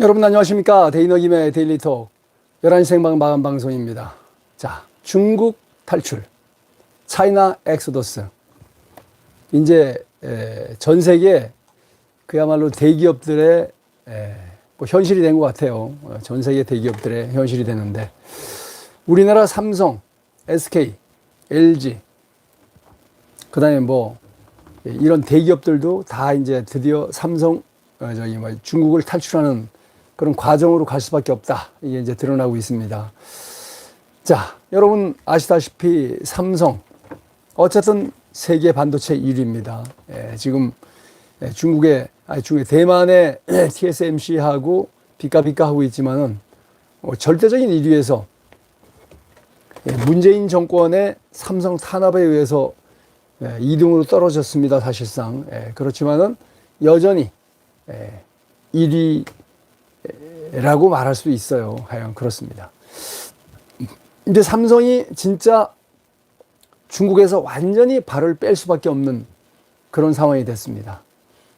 여러분 안녕하십니까? 데이너 김의 데일리톡 11시 생방 마감 방송입니다. 자 중국 탈출. 차이나 엑소더스. 이제 에, 전 세계 그야말로 대기업들의 에, 뭐 현실이 된 것 같아요. 어, 전 세계 대기업들의 현실이 되는데. 우리나라 삼성, SK, LG 그 다음에 뭐 예, 이런 대기업들도 다 이제 드디어 삼성 어, 저기 뭐 중국을 탈출하는 그런 과정으로 갈 수밖에 없다. 이게 이제 드러나고 있습니다. 자, 여러분 아시다시피 삼성 어쨌든 세계 반도체 1위입니다. 예, 지금 예, 중국의 아니 중국의 대만의 TSMC하고 비까비까 하고 있지만은 어, 절대적인 1위에서 예, 문재인 정권의 삼성 탄압에 의해서 예, 2등으로 떨어졌습니다. 사실상 예, 그렇지만은 여전히 예, 1위 라고 말할 수 있어요. 하여간 그렇습니다. 근데 삼성이 진짜 중국에서 완전히 발을 뺄 수밖에 없는 그런 상황이 됐습니다.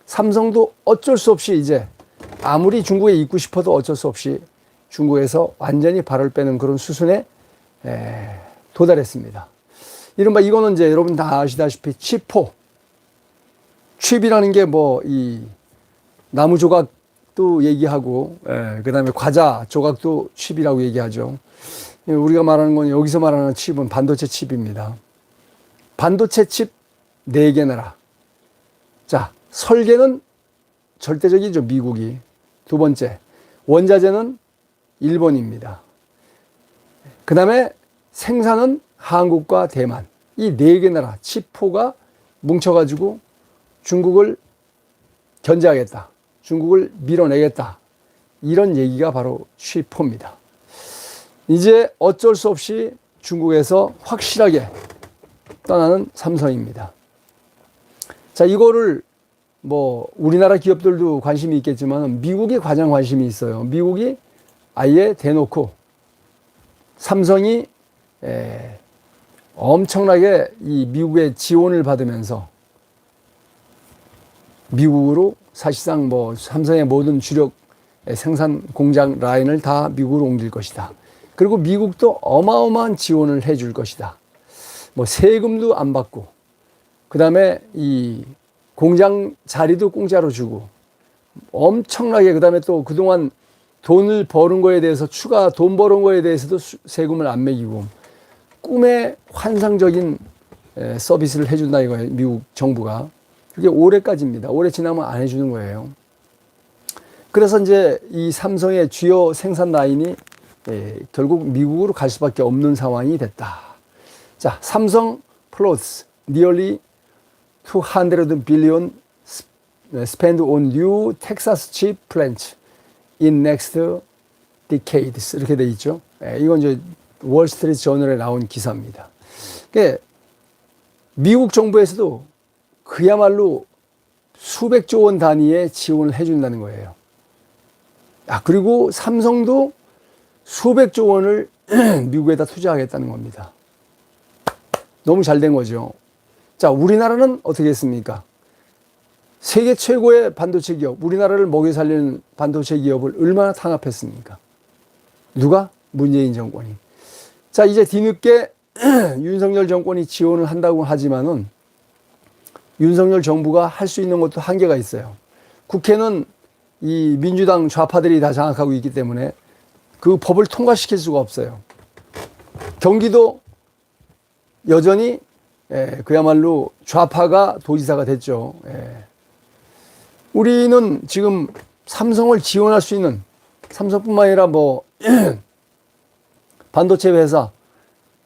삼성도 어쩔 수 없이 이제 아무리 중국에 있고 싶어도 어쩔 수 없이 중국에서 완전히 발을 빼는 그런 수순에 에, 도달했습니다. 이른바 이거는 이제 여러분 다 아시다시피 칩포. 칩이라는 게 뭐 이 나무 조각 도 얘기하고, 예, 그 다음에 과자 조각도 칩이라고 얘기하죠. 예, 우리가 말하는 건 여기서 말하는 칩은 반도체 칩입니다. 반도체 칩 4개 나라. 자, 설계는 절대적이죠, 미국이. 두 번째, 원자재는 일본입니다. 그 다음에 생산은 한국과 대만. 이 네 개 나라, 칩포가 뭉쳐 가지고 중국을 견제하겠다. 중국을 밀어내겠다. 이런 얘기가 바로 칩포입니다. 이제 어쩔 수 없이 중국에서 확실하게 떠나는 삼성입니다. 자, 이거를 뭐 우리나라 기업들도 관심이 있겠지만 미국이 가장 관심이 있어요. 미국이 아예 대놓고 삼성이 에, 엄청나게 이 미국의 지원을 받으면서 미국으로 사실상 뭐 삼성의 모든 주력 생산 공장 라인을 다 미국으로 옮길 것이다. 그리고 미국도 어마어마한 지원을 해줄 것이다. 뭐 세금도 안 받고, 그 다음에 이 공장 자리도 공짜로 주고, 엄청나게 그 다음에 또 그동안 돈을 버는 거에 대해서 추가 돈 버는 거에 대해서도 수- 세금을 안 매기고, 꿈의 환상적인 에, 서비스를 해준다 이거예요. 미국 정부가. 그게 올해까지입니다. 올해 지나면 안 해주는 거예요. 그래서 이제 이 삼성의 주요 생산 라인이 예, 결국 미국으로 갈 수밖에 없는 상황이 됐다. 자, 삼성 플러스 nearly 200 billion spend on new Texas chip plant in next decades 이렇게 돼 있죠. 예, 이건 이제 월스트리트 저널에 나온 기사입니다. 그 미국 정부에서도 그야말로 수백조 원 단위의 지원을 해준다는 거예요. 아, 그리고 삼성도 수백조 원을 미국에다 투자하겠다는 겁니다. 너무 잘 된 거죠. 자, 우리나라는 어떻게 했습니까? 세계 최고의 반도체 기업, 우리나라를 먹여 살리는 반도체 기업을 얼마나 탄압했습니까? 누가? 문재인 정권이. 자, 이제 뒤늦게 윤석열 정권이 지원을 한다고 하지만은 윤석열 정부가 할 수 있는 것도 한계가 있어요. 국회는 이 민주당 좌파들이 다 장악하고 있기 때문에 그 법을 통과시킬 수가 없어요. 경기도 여전히 예, 그야말로 좌파가 도지사가 됐죠. 예. 우리는 지금 삼성을 지원할 수 있는 삼성뿐만 아니라 뭐 반도체 회사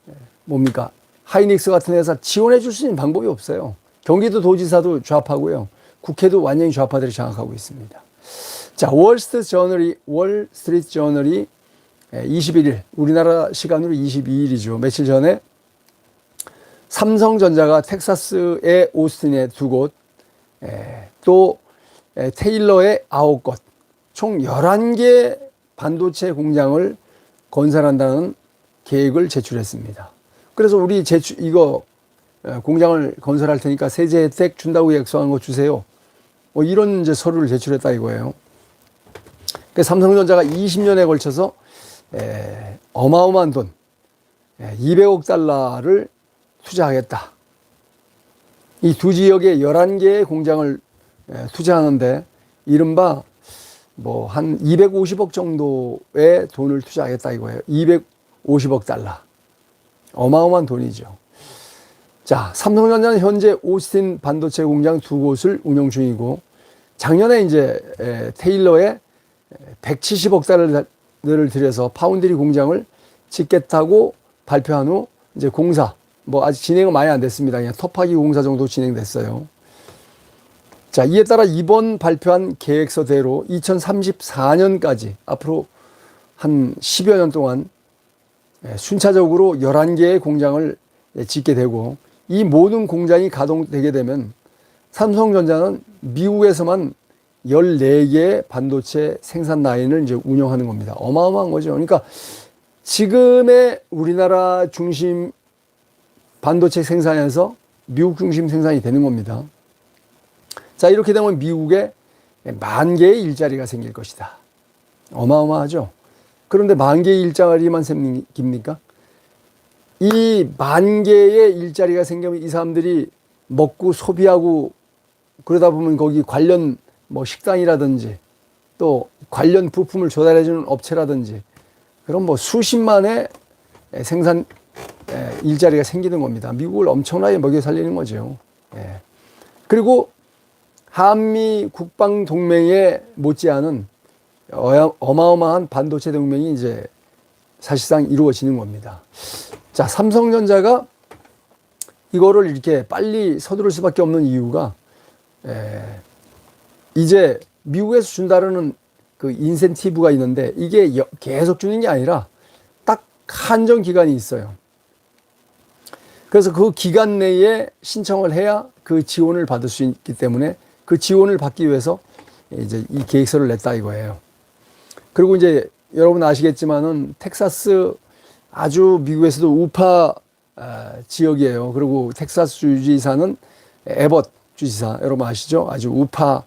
예, 뭡니까 하이닉스 같은 회사 지원해 줄 수 있는 방법이 없어요. 경기도 도지사도 좌파고요. 국회도 완전히 좌파들이 장악하고 있습니다. 자, 월스트리트 저널이 월스트리트 저널이 21일 우리나라 시간으로 22일이죠. 며칠 전에 삼성전자가 텍사스의 오스틴에 두 곳, 에, 또 에, 테일러의 아홉 곳, 총 11개 반도체 공장을 건설한다는 계획을 제출했습니다. 그래서 우리 제출 이거 에, 공장을 건설할 테니까 세제 혜택 준다고 약속한 거 주세요. 뭐 이런 이제 서류를 제출했다 이거예요. 그 삼성전자가 20년에 걸쳐서 에, 어마어마한 돈, 에, 200억 달러를 투자하겠다. 이 두 지역에 11개의 공장을 에, 투자하는데 이른바 뭐 한 250억 정도의 돈을 투자하겠다 이거예요. 250억 달러. 어마어마한 돈이죠. 자, 삼성전자는 현재 오스틴 반도체 공장 두 곳을 운영 중이고 작년에 이제 에, 테일러에 170억 달러를 들여서 파운드리 공장을 짓겠다고 발표한 후 이제 공사 뭐 아직 진행은 많이 안 됐습니다. 그냥 터파기 공사 정도 진행됐어요. 자, 이에 따라 이번 발표한 계획서대로 2034년까지 앞으로 한 10여 년 동안 예, 순차적으로 11개의 공장을 예, 짓게 되고 이 모든 공장이 가동되게 되면 삼성전자는 미국에서만 14개의 반도체 생산 라인을 이제 운영하는 겁니다. 어마어마한 거죠. 그러니까 지금의 우리나라 중심 반도체 생산에서 미국 중심 생산이 되는 겁니다. 자, 이렇게 되면 미국에 만 개의 일자리가 생길 것이다. 어마어마하죠. 그런데 만 개의 일자리만 생깁니까? 이 만 개의 일자리가 생기면 이 사람들이 먹고 소비하고 그러다 보면 거기 관련 뭐 식당이라든지 또 관련 부품을 조달해주는 업체라든지 그런 뭐 수십만의 생산 일자리가 생기는 겁니다. 미국을 엄청나게 먹여 살리는 거죠. 예. 그리고 한미 국방 동맹에 못지않은 어마어마한 반도체 동맹이 이제 사실상 이루어지는 겁니다. 자, 삼성전자가 이거를 이렇게 빨리 서두를 수밖에 없는 이유가 에, 이제 미국에서 준다는 그 인센티브가 있는데 이게 여, 계속 주는 게 아니라 딱 한정 기간이 있어요. 그래서 그 기간 내에 신청을 해야 그 지원을 받을 수 있기 때문에 그 지원을 받기 위해서 이제 이 계획서를 냈다 이거예요. 그리고 이제 여러분 아시겠지만은 텍사스 아주 미국에서도 우파 아, 지역이에요. 그리고 텍사스 주지사는 에벗 주지사 여러분 아시죠? 아주 우파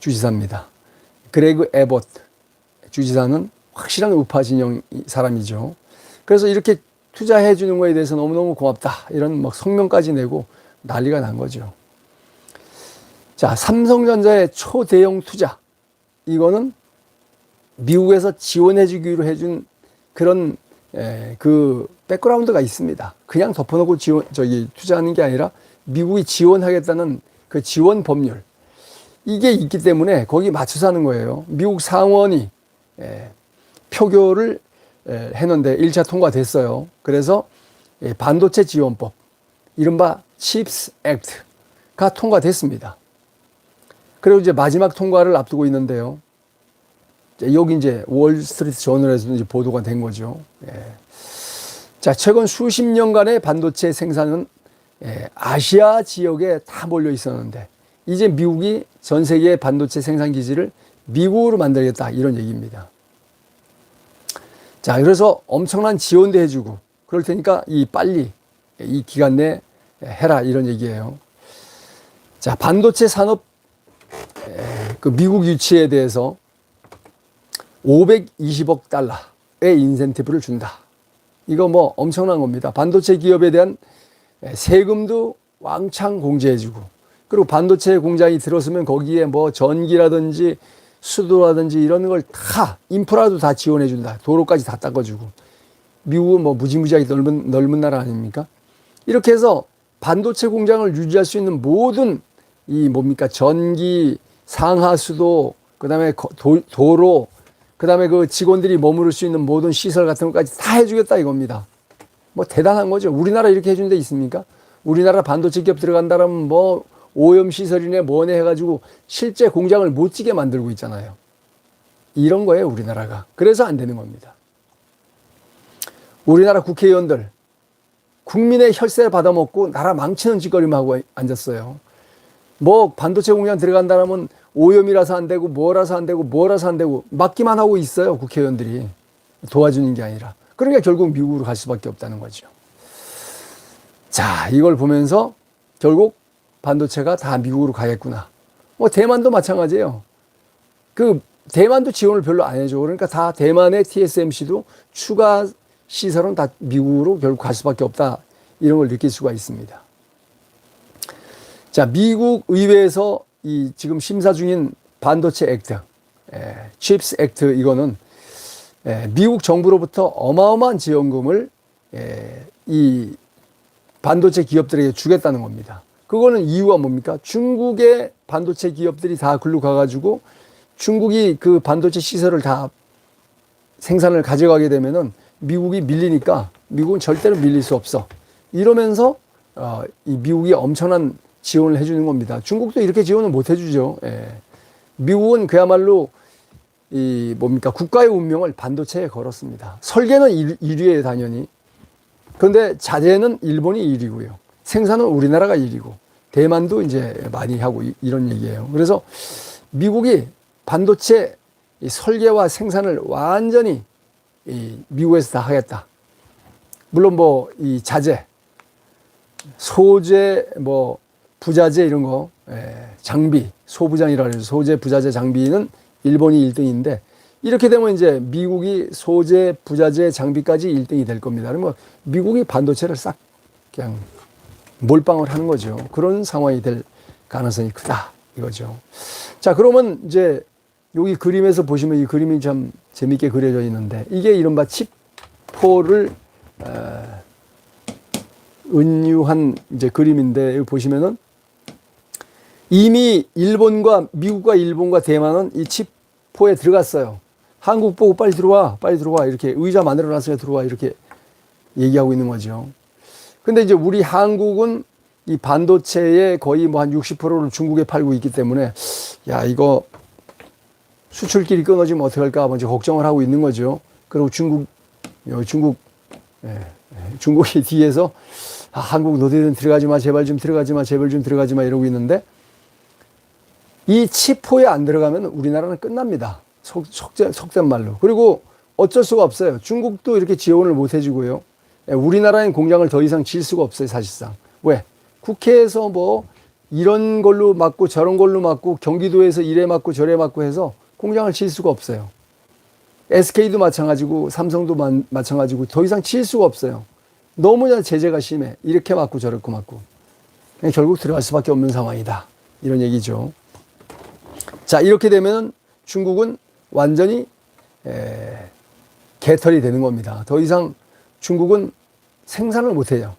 주지사입니다. 그레그 에벗 주지사는 확실한 우파 진영 사람이죠. 그래서 이렇게 투자해 주는 거에 대해서 너무너무 고맙다. 이런 막 성명까지 내고 난리가 난 거죠. 자, 삼성전자의 초대형 투자. 이거는 미국에서 지원해 주기로 해준 그런 에, 그 백그라운드가 있습니다. 그냥 덮어놓고 지원, 저기 투자하는 게 아니라 미국이 지원하겠다는 그 지원 법률. 이게 있기 때문에 거기 맞춰서 하는 거예요. 미국 상원이 에, 표결을 에, 했는데 1차 통과됐어요. 그래서 에, 반도체 지원법, 이른바 칩스 액트가 통과됐습니다. 그리고 이제 마지막 통과를 앞두고 있는데요. 여기 이제 월스트리트 저널에서도 이제 보도가 된 거죠. 예. 자, 최근 수십 년간의 반도체 생산은 예, 아시아 지역에 다 몰려 있었는데 이제 미국이 전 세계 반도체 생산 기지를 미국으로 만들겠다 이런 얘기입니다. 자, 그래서 엄청난 지원도 해주고 그럴 테니까 이 빨리 이 기간 내 해라 이런 얘기예요. 자, 반도체 산업 그 미국 유치에 대해서 520억 달러의 인센티브를 준다. 이거 뭐 엄청난 겁니다. 반도체 기업에 대한 세금도 왕창 공제해주고 그리고 반도체 공장이 들어서면 거기에 뭐 전기라든지 수도라든지 이런 걸 다 인프라도 다 지원해준다. 도로까지 다 닦아주고 미국은 뭐 무지무지하게 넓은 넓은 나라 아닙니까? 이렇게 해서 반도체 공장을 유지할 수 있는 모든 이 뭡니까 전기 상하수도 그다음에 도, 도로 그 다음에 그 직원들이 머무를 수 있는 모든 시설 같은 것까지 다 해주겠다 이겁니다. 뭐 대단한 거죠. 우리나라 이렇게 해준 데 있습니까? 우리나라 반도체 기업 들어간다면 뭐 오염 시설이네 뭐네 해가지고 실제 공장을 못 지게 만들고 있잖아요. 이런 거예요 우리나라가. 그래서 안 되는 겁니다. 우리나라 국회의원들 국민의 혈세를 받아먹고 나라 망치는 짓거리만 하고 앉았어요. 뭐 반도체 공장 들어간다면 오염이라서 안 되고 뭐라서 안 되고 뭐라서 안 되고 막기만 하고 있어요 국회의원들이 도와주는 게 아니라 그러니까 결국 미국으로 갈 수밖에 없다는 거죠. 자 이걸 보면서 결국 반도체가 다 미국으로 가겠구나. 뭐 대만도 마찬가지예요. 그 대만도 지원을 별로 안 해줘. 그러니까 다 대만의 TSMC도 추가 시설은 다 미국으로 결국 갈 수밖에 없다. 이런 걸 느낄 수가 있습니다. 자, 미국 의회에서 이 지금 심사 중인 반도체 액트, 에, 칩스 액트 이거는 에, 미국 정부로부터 어마어마한 지원금을 에, 이 반도체 기업들에게 주겠다는 겁니다. 그거는 이유가 뭡니까? 중국의 반도체 기업들이 다 글로 가가지고 중국이 그 반도체 시설을 다 생산을 가져가게 되면은 미국이 밀리니까 미국은 절대로 밀릴 수 없어. 이러면서 어, 이 미국이 엄청난 지원을 해주는 겁니다. 중국도 이렇게 지원을 못 해주죠. 예. 미국은 그야말로 이 뭡니까 국가의 운명을 반도체에 걸었습니다. 설계는 1위에 당연히. 그런데 자재는 일본이 1위고요. 생산은 우리나라가 1위고 대만도 이제 많이 하고 이- 이런 얘기예요. 그래서 미국이 반도체 이 설계와 생산을 완전히 이 미국에서 다 하겠다. 물론 뭐 이 자재, 소재, 뭐 부자재 이런 거, 예, 장비, 소부장이라 그래서 소재, 부자재, 장비는 일본이 1등인데 이렇게 되면 이제 미국이 소재, 부자재, 장비까지 1등이 될 겁니다. 그러면 미국이 반도체를 싹 그냥 몰빵을 하는 거죠. 그런 상황이 될 가능성이 크다 이거죠. 자, 그러면 이제 여기 그림에서 보시면 이 그림이 참 재밌게 그려져 있는데 이게 이른바 칩포를 어, 은유한 이제 그림인데 여기 보시면은 이미 일본과 미국과 일본과 대만은 이 칩포에 들어갔어요. 한국 보고 빨리 들어와, 빨리 들어와 이렇게 의자 만들어 놨어요. 들어와 이렇게 얘기하고 있는 거죠. 근데 이제 우리 한국은 이 반도체의 거의 뭐 한 60%를 중국에 팔고 있기 때문에 야 이거 수출길이 끊어지면 어떡할까 먼저 걱정을 하고 있는 거죠. 그리고 중국 여기 중국 예, 예, 중국이 뒤에서 아, 한국 너희들은 들어가지 마 제발 좀 들어가지 마 제발 좀 들어가지 마 이러고 있는데 이 치포에 안 들어가면 우리나라는 끝납니다. 속, 속된, 속된 말로. 그리고 어쩔 수가 없어요. 중국도 이렇게 지원을 못 해주고요. 예, 우리나라엔 공장을 더 이상 질 수가 없어요, 사실상. 왜? 국회에서 뭐 이런 걸로 맞고 저런 걸로 맞고 경기도에서 이래 맞고 저래 맞고 해서 공장을 질 수가 없어요. SK도 마찬가지고 삼성도 마, 마찬가지고 더 이상 칠 수가 없어요. 너무나 제재가 심해. 이렇게 맞고 저렇게 맞고. 결국 들어갈 수밖에 없는 상황이다. 이런 얘기죠. 자, 이렇게 되면 중국은 완전히 에, 개털이 되는 겁니다. 더 이상 중국은 생산을 못 해요.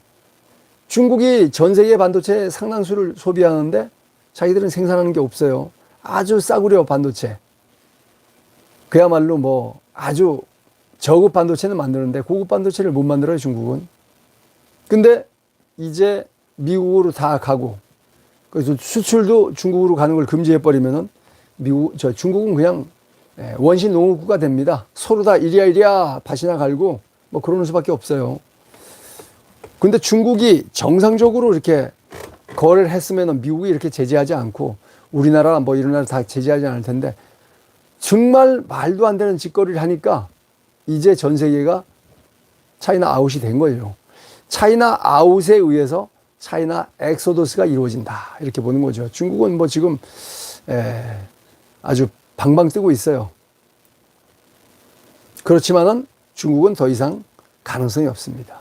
중국이 전 세계 반도체 상당수를 소비하는데 자기들은 생산하는 게 없어요. 아주 싸구려 반도체. 그야말로 뭐 아주 저급 반도체는 만드는데 고급 반도체를 못 만들어요, 중국은. 근데 이제 미국으로 다 가고 그래서 수출도 중국으로 가는 걸 금지해 버리면은 미국 저 중국은 그냥 예, 원신 농업국가 됩니다. 서로 다 이리야 이리야 밭이나 갈고 뭐 그러는 수밖에 없어요. 근데 중국이 정상적으로 이렇게 거래를 했으면 미국이 이렇게 제재하지 않고 우리나라 뭐 이런 나라 다 제재하지 않을 텐데 정말 말도 안 되는 짓거리를 하니까 이제 전 세계가 차이나 아웃이 된 거예요. 차이나 아웃에 의해서 차이나 엑소더스가 이루어진다. 이렇게 보는 거죠. 중국은 뭐 지금 에, 아주 방방 뜨고 있어요. 그렇지만은 중국은 더 이상 가능성이 없습니다.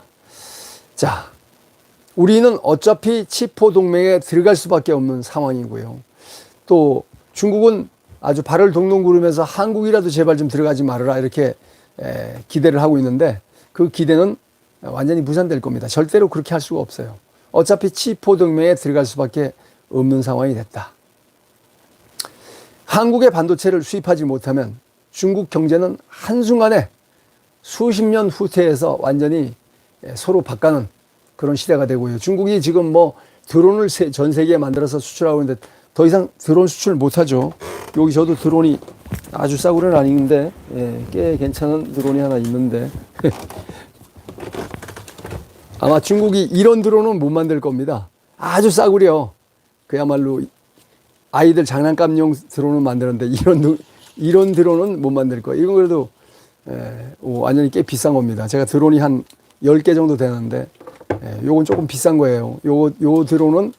자, 우리는 어차피 치포 동맹에 들어갈 수밖에 없는 상황이고요. 또 중국은 아주 발을 동동 구르면서 한국이라도 제발 좀 들어가지 말아라 이렇게 에, 기대를 하고 있는데 그 기대는 완전히 무산될 겁니다. 절대로 그렇게 할 수가 없어요. 어차피 치포 동맹에 들어갈 수밖에 없는 상황이 됐다. 한국의 반도체를 수입하지 못하면 중국 경제는 한순간에 수십 년 후퇴해서 완전히 예, 서로 바꿔는 그런 시대가 되고요. 중국이 지금 뭐 드론을 세- 전 세계에 만들어서 수출하고 있는데 더 이상 드론 수출 못하죠. 여기 저도 드론이 아주 싸구려는 아닌데 예, 꽤 괜찮은 드론이 하나 있는데 아마 중국이 이런 드론은 못 만들 겁니다. 아주 싸구려. 그야말로 아이들 장난감용 드론은 만드는데 이런 드- 이런 드론은 못 만들 거예요. 이건 그래도 에, 오, 완전히 꽤 비싼 겁니다. 제가 드론이 한 10개 정도 되는데 에, 요건 조금 비싼 거예요. 요, 요 드론은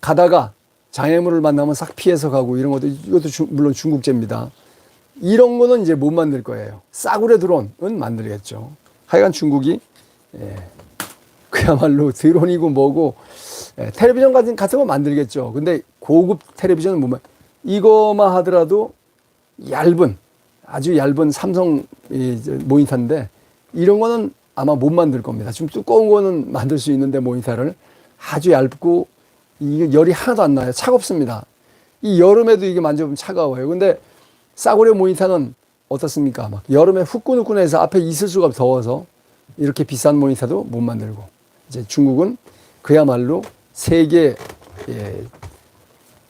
가다가 장애물을 만나면 싹 피해서 가고 이런 것도 이것도 주- 물론 중국제입니다. 이런 거는 이제 못 만들 거예요. 싸구려 드론은 만들겠죠. 하여간 중국이 예, 그야말로 드론이고 뭐고 예, 텔레비전 같은 같은 거 만들겠죠. 근데 고급 텔레비전은 못 만. 이거만 하더라도 얇은 아주 얇은 삼성 모니터인데 이런 거는 아마 못 만들 겁니다. 좀 두꺼운 거는 만들 수 있는데 모니터를 아주 얇고 이게 열이 하나도 안 나요. 차갑습니다. 이 여름에도 이게 만져보면 차가워요. 근데 싸구려 모니터는 어떻습니까? 막 여름에 후끈후끈해서 앞에 있을 수가 더워서 이렇게 비싼 모니터도 못 만들고 이제 중국은 그야말로 세계 예,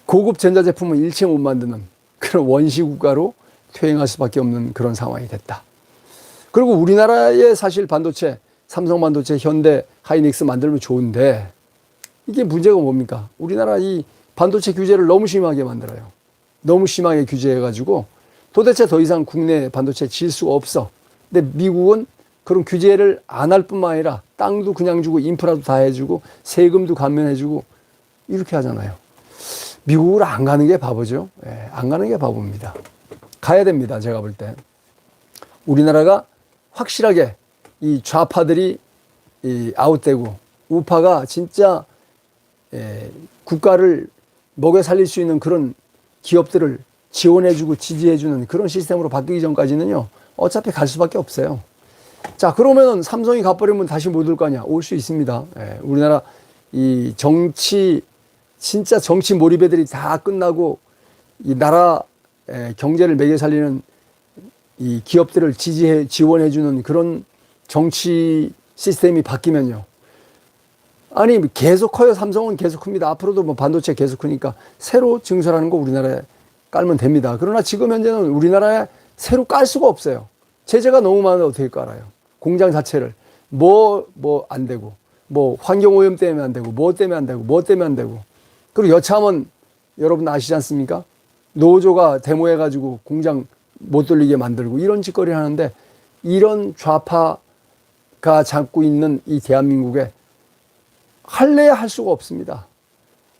고급 전자제품은 일체 못 만드는 그런 원시 국가로 퇴행할 수밖에 없는 그런 상황이 됐다. 그리고 우리나라의 사실 반도체, 삼성 반도체, 현대, 하이닉스 만들면 좋은데 이게 문제가 뭡니까? 우리나라 이 반도체 규제를 너무 심하게 만들어요. 너무 심하게 규제해가지고 도대체 더 이상 국내 반도체 질 수가 없어. 근데 미국은 그런 규제를 안 할 뿐만 아니라 땅도 그냥 주고 인프라도 다 해주고 세금도 감면해주고 이렇게 하잖아요. 미국을 안 가는 게 바보죠. 예, 안 가는 게 바보입니다. 가야 됩니다. 제가 볼 때. 우리나라가 확실하게 이 좌파들이 이 아웃되고 우파가 진짜 예, 국가를 먹여 살릴 수 있는 그런 기업들을 지원해주고 지지해주는 그런 시스템으로 바뀌기 전까지는요, 어차피 갈 수밖에 없어요. 자, 그러면은 삼성이 가버리면 다시 못 올거 아니야? 올수 있습니다. 예, 우리나라 이 정치, 진짜 정치 몰입애들이 다 끝나고 이 나라 예, 경제를 매겨 살리는 이 기업들을 지지해, 지원해 주는 그런 정치 시스템이 바뀌면요. 아니 계속 커요. 삼성은 계속 큽니다. 앞으로도 뭐 반도체 계속 크니까 새로 증설하는 거 우리나라에 깔면 됩니다. 그러나 지금 현재는 우리나라에 새로 깔 수가 없어요. 제재가 너무 많은데 어떻게 깔아요? 공장 자체를. 뭐 뭐 안 되고 뭐 환경 오염 때문에 안 되고 뭐 때문에 안 되고 뭐 때문에 안 되고 그리고 여차하면 여러분 아시지 않습니까 노조가 데모해 가지고 공장 못 돌리게 만들고 이런 짓거리 하는데 이런 좌파가 잡고 있는 이 대한민국에 할래야 할 수가 없습니다.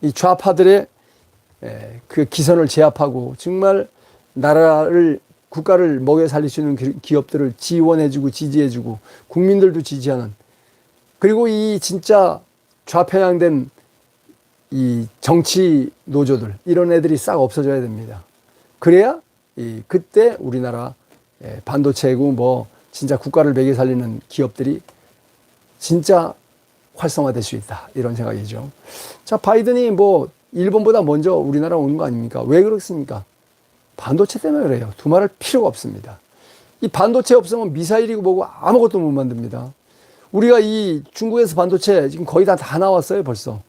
이 좌파들의 에, 그 기선을 제압하고 정말 나라를 국가를 먹여 살릴 수 있는 기- 기업들을 지원해주고 지지해주고 국민들도 지지하는 그리고 이 진짜 좌편향된 이 정치 노조들 이런 애들이 싹 없어져야 됩니다. 그래야 이 그때 우리나라 에, 반도체고 뭐 진짜 국가를 먹여 살리는 기업들이 진짜 활성화될 수 있다. 이런 생각이죠. 자, 바이든이 뭐 일본보다 먼저 우리나라 오는 거 아닙니까? 왜 그렇습니까? 반도체 때문에 그래요. 두말할 필요가 없습니다. 이 반도체 없으면 미사일이고 뭐고 아무것도 못 만듭니다. 우리가 이 중국에서 반도체 지금 거의 다 다 나왔어요, 벌써.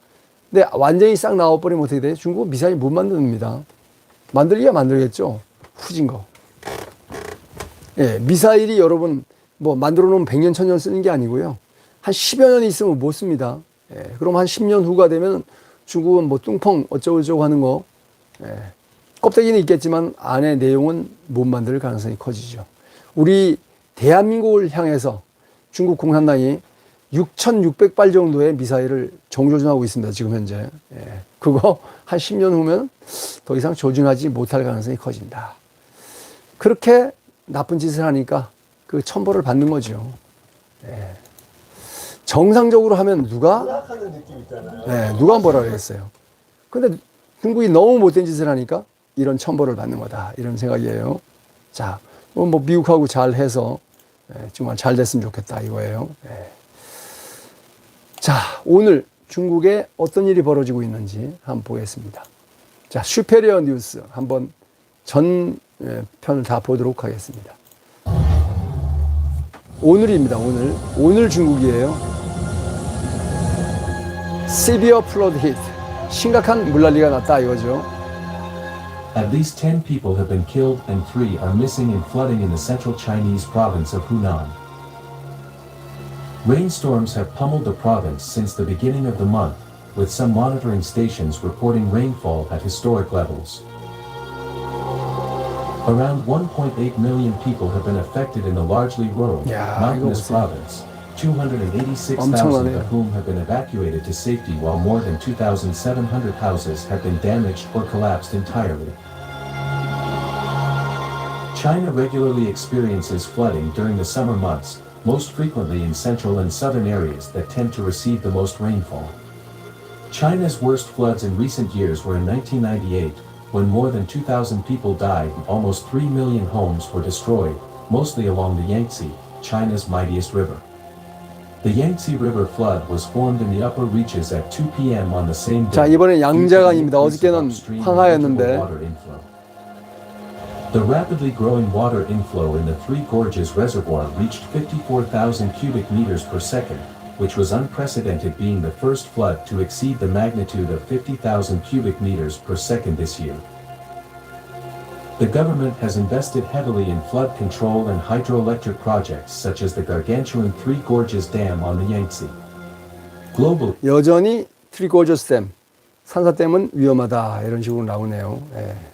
근데 완전히 싹 나와버리면 어떻게 돼요? 중국은 미사일 못 만듭니다. 만들기야 만들겠죠. 후진 거. 예, 미사일이 여러분 뭐 만들어 놓으면 100년, 1000년 쓰는 게 아니고요. 한 10여 년 있으면 못 씁니다. 예, 그럼 한 10년 후가 되면 중국은 뭐 뚱펑 어쩌고저쩌고 하는 거, 예, 껍데기는 있겠지만 안에 내용은 못 만들 가능성이 커지죠. 우리 대한민국을 향해서 중국 공산당이 6,600발 정도의 미사일을 정조준하고 있습니다. 지금 현재. 예, 그거 한 10년 후면 더 이상 조준하지 못할 가능성이 커진다. 그렇게 나쁜 짓을 하니까 그 천벌을 받는 거죠. 예. 정상적으로 하면 누가. 네, 누가 뭐라 그랬어요. 근데 중국이 너무 못된 짓을 하니까 이런 천벌을 받는 거다. 이런 생각이에요. 자, 뭐, 뭐 미국하고 잘 해서 예, 정말 잘 됐으면 좋겠다 이거예요. 예. 자, 오늘 중국에 어떤 일이 벌어지고 있는지 한번 보겠습니다. 자, 슈페리어 뉴스 한번 전 예, 편을 다 보도록 하겠습니다. 오늘입니다. 오늘 오늘 중국이에요. severe flood hit. 심각한 물난리가 났다 이거죠. At least 10 people have been killed and 3 are missing in flooding in the central Chinese province of Hunan. Rainstorms have pummeled the province since the beginning of the month, with some monitoring stations reporting rainfall at historic levels. Around 1.8 million people have been affected in the largely rural, yeah, mountainous province, 286,000 of whom have been evacuated to safety while more than 2,700 houses have been damaged or collapsed entirely. China regularly experiences flooding during the summer months, most frequently in central and southern areas that tend to receive the most rainfall. China's worst floods in recent years were in 1998, when more than 2,000 people died and almost 3 million homes were destroyed, mostly along the Yangtze, China's mightiest river. The Yangtze River flood was formed in the upper reaches at 2 p.m. on the same day. 자, 이번엔 due to the 양자강입니다. increase of 어저께는 upstream and 황하였는데. interval water inflow. The rapidly growing water inflow in the Three Gorges Reservoir reached 54,000 cubic meters per second, which was unprecedented being the first flood to exceed the magnitude of 50,000 cubic meters per second this year. The government has invested heavily in flood control and hydroelectric projects such as the gargantuan Three Gorges Dam on the Yangtze. Global 여전히 트리고저스 댐, 산사댐은 위험하다 이런 식으로 나오네요. 예.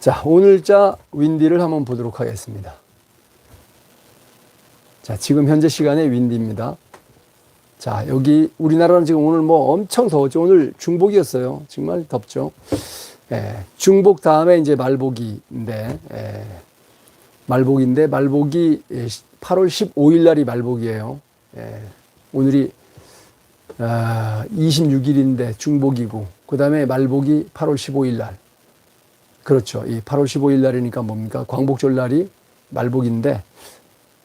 자, 오늘자 윈디를 한번 보도록 하겠습니다. 자, 지금 현재 시간의 윈디입니다. 자, 여기 우리나라는 지금 오늘 뭐 엄청 더웠죠. 오늘 중복이었어요. 정말 덥죠. 예, 중복 다음에 이제 말복인데, 예, 말복인데, 말복이 8월 15일 날이 말복이에요. 예, 오늘이 아, 26일인데 중복이고, 그 다음에 말복이 8월 15일 날. 그렇죠. 이 8월 15일 날이니까 뭡니까? 광복절 날이 말복인데,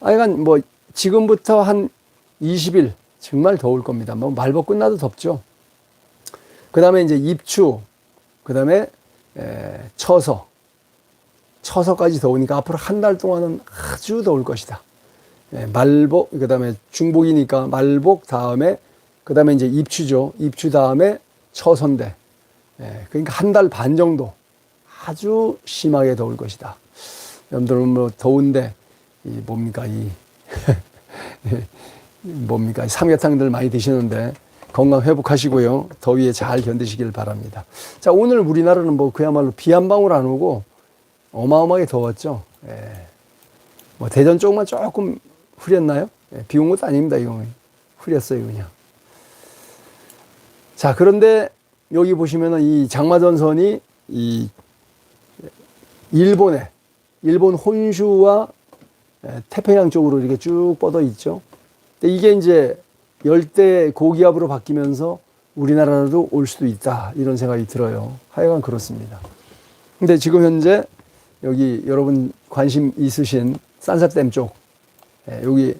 하여간 뭐 지금부터 한 20일 정말 더울 겁니다. 뭐 말복 끝나도 덥죠. 그 다음에 이제 입추, 그 다음에 처서, 처서까지 더우니까 앞으로 한 달 동안은 아주 더울 것이다. 예, 말복, 그 다음에 중복이니까 말복 다음에, 그 다음에 이제 입추죠. 입추 다음에 처선대. 예, 그러니까 한 달 반 정도 아주 심하게 더울 것이다. 여러분들은 뭐 더운데, 이 뭡니까, 이, 뭡니까, 삼계탕들 많이 드시는데 건강 회복하시고요. 더위에 잘 견디시길 바랍니다. 자, 오늘 우리나라는 뭐 그야말로 비 한 방울 안 오고 어마어마하게 더웠죠. 예. 뭐 대전 쪽만 조금 흐렸나요? 예, 비온 것도 아닙니다. 이거 흐렸어요, 그냥. 자, 그런데 여기 보시면은 이 장마전선이 이 일본에 일본 혼슈와 예, 태평양 쪽으로 이렇게 쭉 뻗어 있죠. 근데 이게 이제 열대 고기압으로 바뀌면서 우리나라로도 올 수도 있다 이런 생각이 들어요. 하여간 그렇습니다. 근데 지금 현재 여기 여러분 관심 있으신 산사댐 쪽 예, 여기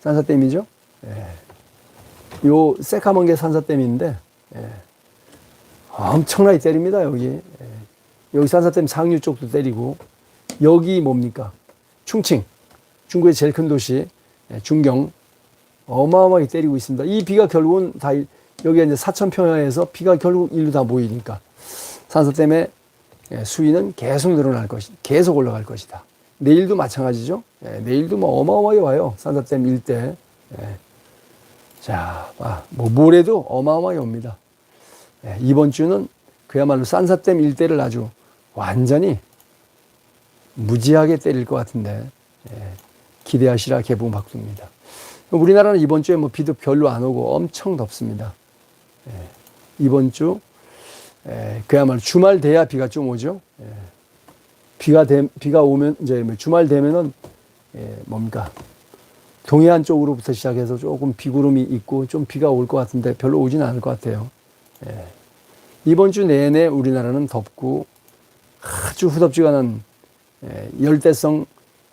산사댐이죠. 예. 요 새까만 게 산사댐인데 예. 엄청나게 때립니다 여기. 예. 여기 산사댐 상류 쪽도 때리고 여기 뭡니까? 충칭 중국의 제일 큰 도시 예, 중경 어마어마하게 때리고 있습니다. 이 비가 결국은 다 일- 여기가 이제 사천 평야에서 비가 결국 일로 다 모이니까 산사 때문에 예, 수위는 계속 늘어날 것이 계속 올라갈 것이다. 내일도 마찬가지죠. 예, 내일도 뭐 어마어마하게 와요. 산사댐 일대. 예. 자, 아, 뭐 모레도 어마어마하게 옵니다. 예, 이번 주는 그야말로 산사댐 일대를 아주 완전히 무지하게 때릴 것 같은데 예, 기대하시라 개봉 박두입니다. 우리나라는 이번 주에 뭐 비도 별로 안 오고 엄청 덥습니다. 예, 이번 주 예, 그야말로 주말 돼야 비가 좀 오죠. 예, 비가 되, 비가 오면 이제 뭐 주말 되면은 예, 뭡니까 동해안 쪽으로부터 시작해서 조금 비구름이 있고 좀 비가 올 것 같은데 별로 오진 않을 것 같아요. 예, 이번 주 내내 우리나라는 덥고 아주 후덥지가 않은 예, 열대성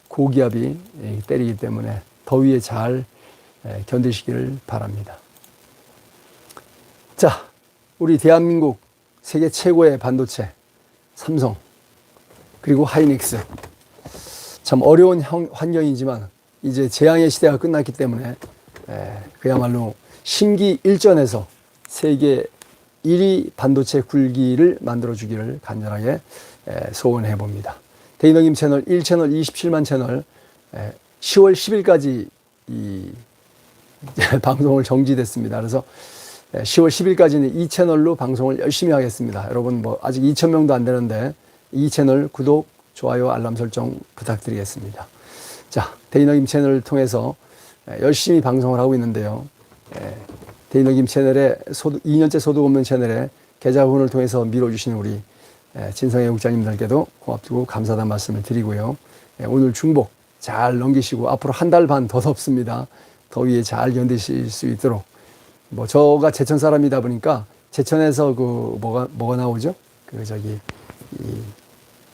고기압이 예, 때리기 때문에 더위에 잘 예, 견디시기를 바랍니다. 자, 우리 대한민국 세계 최고의 반도체 삼성 그리고 하이닉스 참 어려운 형- 환경이지만 이제 재앙의 시대가 끝났기 때문에 예, 그야말로 심기 일전에서 세계 1위 반도체 굴기를 만들어 주기를 간절하게 예, 소원해 봅니다. 데이너김 채널 1채널 27만 채널 예, 10월 10일까지 이 방송을 정지됐습니다. 그래서 10월 10일까지는 이 채널로 방송을 열심히 하겠습니다. 여러분 뭐 아직 2천 명도 안 되는데 이 채널 구독, 좋아요, 알람 설정 부탁드리겠습니다. 자, 데이너김 채널을 통해서 열심히 방송을 하고 있는데요. 예, 데이너김 채널에 소득, 2년째 소득 없는 채널에 계좌 후원을 통해서 밀어주시는 우리 예, 진성애 국장님들께도 고맙고 감사하다는 말씀을 드리고요. 예, 오늘 중복 잘 넘기시고 앞으로 한 달 반 더 덥습니다. 더위에 잘 견디실 수 있도록 뭐 저가 제천 사람이다 보니까 제천에서 그 뭐가 뭐가 나오죠? 그 저기 이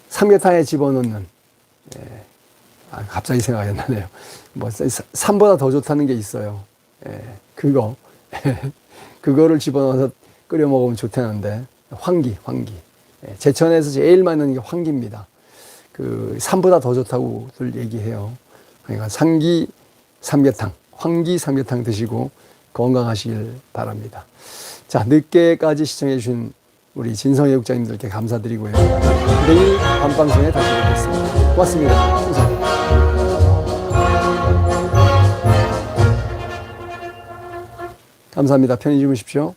삼계탕에 집어넣는 예. 아, 갑자기 생각이 안 나네요. 뭐 사- 산보다 더 좋다는 게 있어요. 예. 그거 그거를 집어넣어서 끓여 먹으면 좋다는데 황기 황기 예. 제천에서 제일 많은 게 황기입니다. 그 산보다 더 좋다고들 얘기해요. 그러니까 상기 삼계탕, 황기 삼계탕 드시고 건강하시길 바랍니다. 자, 늦게까지 시청해 주신 우리 진성 애 국장님들께 감사드리고요. 내일 밤방송에 다시 뵙겠습니다. 고맙습니다. 감사합니다. 감사합니다. 편히 주무십시오.